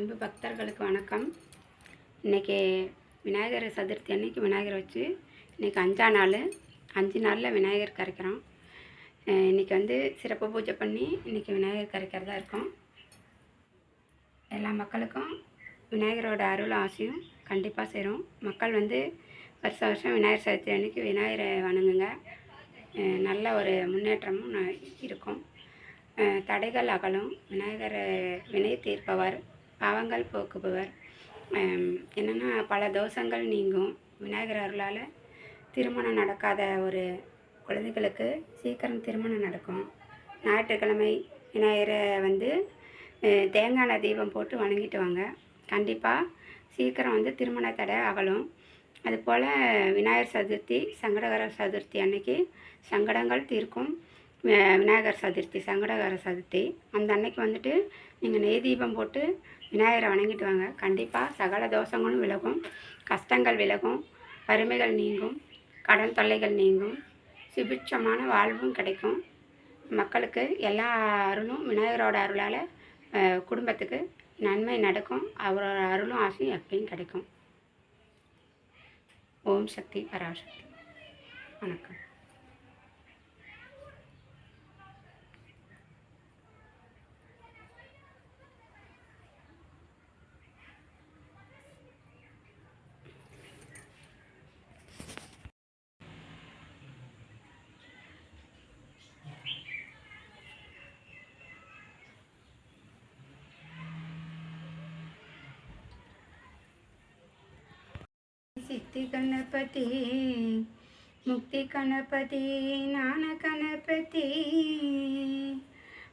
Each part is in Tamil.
அன்பு பக்தர்களுக்கு வணக்கம். இன்றைக்கி விநாயகர் சதுர்த்தி அன்னைக்கு விநாயகர் வச்சு இன்றைக்கி அஞ்சா நாள். அஞ்சு நாளில் விநாயகர் கரைக்கிறோம். இன்றைக்கி இன்னைக்கு வந்து சிறப்பு பூஜை பண்ணி இன்றைக்கி விநாயகர் கரைக்கிறதா இருக்கும். எல்லா மக்களுக்கும் விநாயகரோட அருள் ஆசையும் கண்டிப்பாக சேரும். மக்கள் வந்து வருஷ வருஷம் விநாயகர் சதுர்த்தி அன்னைக்கு விநாயகரை வணங்குங்க. நல்ல ஒரு முன்னேற்றமும் இருக்கும். தடைகள் அகலும். விநாயகர் வினை தீர்ப்பவர். பாவங்கள் போக்குபவர். என்னென்னா பல தோஷங்கள் நீங்கும். விநாயகர் அருளால் திருமணம் நடக்காத ஒரு குழந்தைகளுக்கு சீக்கிரம் திருமணம் நடக்கும். ஞாயிற்றுக்கிழமை விநாயகரை வந்து தேங்காய் எண்ணெய் தீபம் போட்டு வணங்கிட்டு வாங்க கண்டிப்பாக சீக்கிரம் வந்து திருமண தடை அகலும். அதுபோல் விநாயகர் சதுர்த்தி சங்கடகர சதுர்த்தி அன்னைக்கு சங்கடங்கள் தீர்க்கும். விநாயகர் சதுர்த்தி சங்கடகர சதுர்த்தி. அந்த அன்னைக்கு வந்துட்டு நீங்கள் நெய் தீபம் போட்டு விநாயகரை வணங்கிட்டு வாங்க. கண்டிப்பாக சகல தோஷங்களும் விலகும். கஷ்டங்கள் விலகும். வறுமைகள் நீங்கும். கடன் தொல்லைகள் நீங்கும். சுபிட்சமான வாழ்வும் கிடைக்கும். மக்களுக்கு எல்லா அருளும் விநாயகரோட அருளால் குடும்பத்துக்கு நன்மை நடக்கும். அவரோட அருளும் ஆசையும் எப்பயும் கிடைக்கும். ஓம் சக்தி பராசக்தி. வணக்கம். சித்தி கணபதி முக்தி கணபதி ஞான கணபதி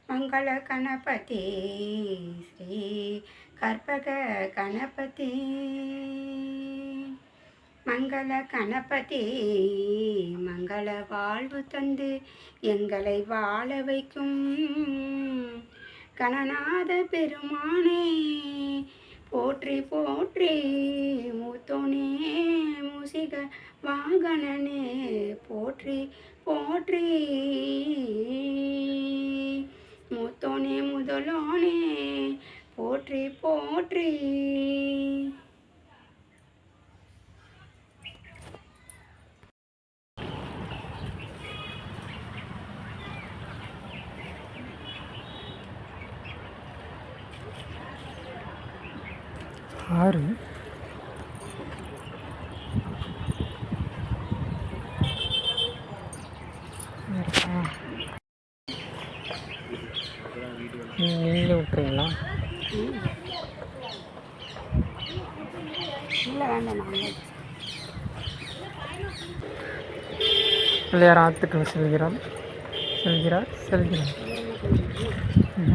மங்கள கணபதி ஸ்ரீ கற்பக கணபதி மங்கள கணபதி மங்கள வாழ்வு தந்து எங்களை வாழ வைக்கும் கணநாத பெருமானே போற்றி போற்றி மூத்தோனே மூசிக வாகனனே போற்றி போற்றி. மூத்தோனே முதலோனே போற்றி போற்றி. ஆறு. நீங்களே விட்டுறீங்களா பிள்ளையார் ஆற்றுக்கு செல்கிறார். செல்கிறார் செல்கிறார்.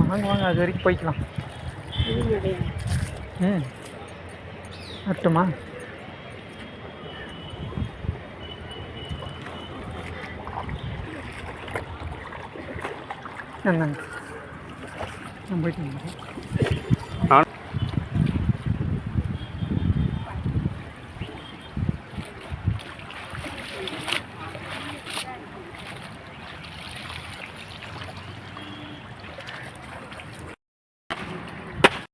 வாங்க வாங்க அது வரைக்கும் போய்க்கலாம். ம். வரட்டுமா? என்னங்க நான் போயிட்டு வந்துடுறேன்